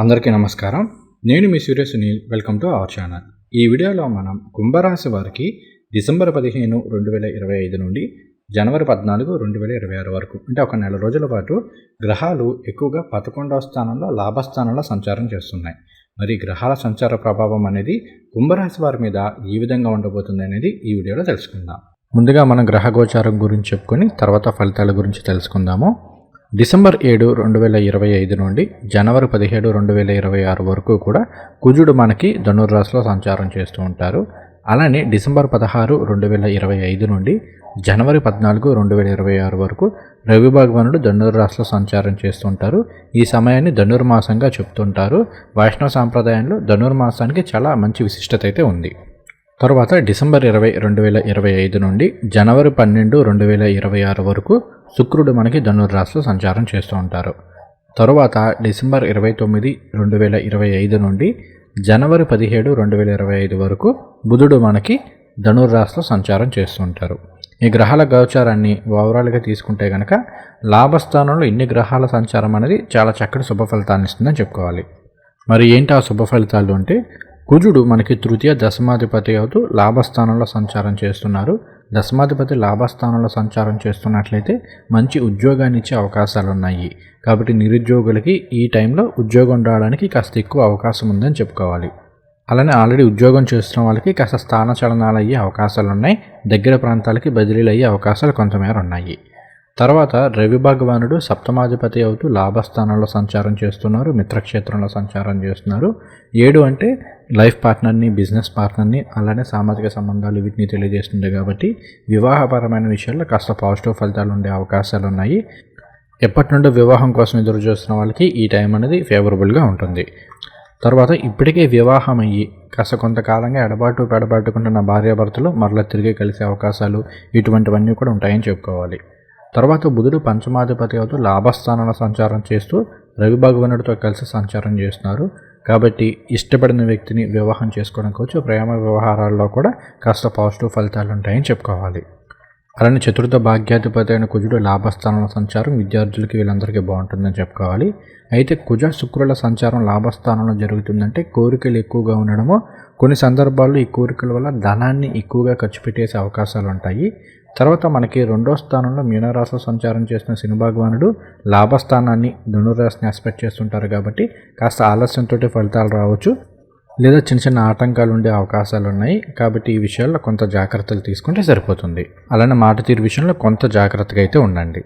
అందరికీ నమస్కారం. నేను మీ Surya Sunil. Welcome to our channel. ఈ వీడియోలో మనం కుంభరాశి వారికి డిసెంబర్ పదిహేను రెండు వేల ఇరవై ఐదు నుండి జనవరి పద్నాలుగు రెండు వేల ఇరవై ఆరు వరకు అంటే ఒక నెల రోజుల పాటు గ్రహాలు ఎక్కువగా పదకొండవ స్థానంలో లాభస్థానంలో సంచారం చేస్తున్నాయి. మరి గ్రహాల సంచార ప్రభావం అనేది కుంభరాశి వారి మీద ఏ విధంగా ఉండబోతుంది అనేది ఈ వీడియోలో తెలుసుకుందాం. ముందుగా మనం గ్రహ గోచారం గురించి చెప్పుకొని తర్వాత ఫలితాల గురించి తెలుసుకుందాము. డిసెంబర్ ఏడు రెండు వేల ఇరవై ఐదు నుండి జనవరి పదిహేడు రెండు వేల ఇరవై ఆరు వరకు కూడా కుజుడు మనకి ధనుర్రాశిలో సంచారం చేస్తూ ఉంటారు. అలానే డిసెంబర్ పదహారు రెండు వేల ఇరవై ఐదు నుండి జనవరి పద్నాలుగు రెండు వేల ఇరవై ఆరు వరకు రవి భగవానుడు ధనుర్రాశిలో సంచారం చేస్తుంటారు ఈ సమయాన్ని ధనుర్మాసంగా చెప్తుంటారు. వైష్ణవ సాంప్రదాయంలో ధనుర్మాసానికి చాలా మంచి విశిష్టత అయితే ఉంది. తరువాత డిసెంబర్ ఇరవై రెండు వేల ఇరవై ఐదు నుండి జనవరి పన్నెండు రెండు వేల ఇరవై ఆరు వరకు శుక్రుడు మనకి ధనుర్రాశిలో సంచారం చేస్తూ ఉంటారు. తరువాత డిసెంబర్ ఇరవై తొమ్మిది రెండు వేల ఇరవై ఐదు నుండి జనవరి పదిహేడు రెండు వేల ఇరవై ఐదు వరకు బుధుడు మనకి ధనుర్రాశిలో సంచారం చేస్తూ ఉంటారు. ఈ గ్రహాల గోచారాన్ని ఓవరాల్గా తీసుకుంటే కనుక లాభస్థానంలో ఇన్ని గ్రహాల సంచారం అనేది చాలా చక్కటి శుభ ఫలితాన్ని ఇస్తుందని చెప్పుకోవాలి. మరి ఏంటి ఆ శుభ ఫలితాలు అంటే కుజుడు మనకి తృతీయ దశమాధిపతి అవుతూ లాభస్థానంలో సంచారం చేస్తున్నారు. దశమాధిపతి లాభస్థానంలో సంచారం చేస్తున్నట్లయితే మంచి ఉద్యోగాన్ని ఇచ్చే అవకాశాలు ఉన్నాయి కాబట్టి నిరుద్యోగులకి ఈ టైంలో ఉద్యోగం రావడానికి కాస్త ఎక్కువ అవకాశం ఉందని చెప్పుకోవాలి. అలానే ఆల్రెడీ ఉద్యోగం చేస్తున్న వాళ్ళకి కాస్త స్థాన చలనాలు అయ్యే అవకాశాలు ఉన్నాయి దగ్గర ప్రాంతాలకి బదిలీలు అయ్యే అవకాశాలు కొంతమేర ఉన్నాయి. తర్వాత రవి భగవానుడు సప్తమాధిపతి అవుతూ లాభస్థానంలో సంచారం చేస్తున్నారు మిత్రక్షేత్రంలో సంచారం చేస్తున్నారు. ఏడు అంటే లైఫ్ పార్ట్నర్ని బిజినెస్ పార్ట్నర్ని అలానే సామాజిక సంబంధాలు వీటిని తెలియజేస్తుంది కాబట్టి వివాహపరమైన విషయాల్లో కాస్త పాజిటివ్ ఫలితాలు ఉండే అవకాశాలు ఉన్నాయి. ఎప్పటి నుండో వివాహం కోసం ఎదురు చూస్తున్న వాళ్ళకి ఈ టైం అనేది ఫేవరబుల్గా ఉంటుంది. తర్వాత ఇప్పటికే వివాహం అయ్యి కాస్త కొంతకాలంగా ఎడబాటు పెడబాటుకుంటున్న భార్యాభర్తలు మరలా తిరిగి కలిసే అవకాశాలు ఇటువంటివన్నీ కూడా ఉంటాయని చెప్పుకోవాలి. తర్వాత బుధుడు పంచమాధిపతి అవుతూ లాభస్థానంలో సంచారం చేస్తూ రవి భగవానుడితో కలిసి సంచారం చేస్తున్నారు. కాబట్టి ఇష్టపడిన వ్యక్తిని వివాహం చేసుకోవడం కావచ్చు ప్రేమ వ్యవహారాల్లో కూడా కాస్త పాజిటివ్ ఫలితాలు ఉంటాయని చెప్పుకోవాలి. అలానే చతుర్థ భాగ్యాధిపతి అయిన కుజుడు లాభస్థానంలో సంచారం విద్యార్థులకి వీళ్ళందరికీ బాగుంటుందని చెప్పుకోవాలి. అయితే కుజ శుక్రుల సంచారం లాభస్థానంలో జరుగుతుందంటే కోరికలు ఎక్కువగా ఉండడము కొన్ని సందర్భాల్లో ఈ కోరికల వల్ల ధనాన్ని ఎక్కువగా ఖర్చు పెట్టేసే అవకాశాలు ఉంటాయి. తర్వాత మనకి రెండో స్థానంలో మీనరాశిలో సంచారం చేసిన శని భగవానుడు లాభస్థానాన్ని ధనురాశిని ఆస్పెక్ట్ చేస్తుంటారు కాబట్టి కాస్త ఆలస్యంతో ఫలితాలు రావచ్చు. లేదా చిన్న చిన్న ఆటంకాలు ఉండే అవకాశాలు ఉన్నాయి కాబట్టి ఈ విషయాల్లో కొంత జాగ్రత్తలు తీసుకుంటే సరిపోతుంది. అలానే మాట తీరు విషయంలో కొంత జాగ్రత్తగా అయితే ఉండండి.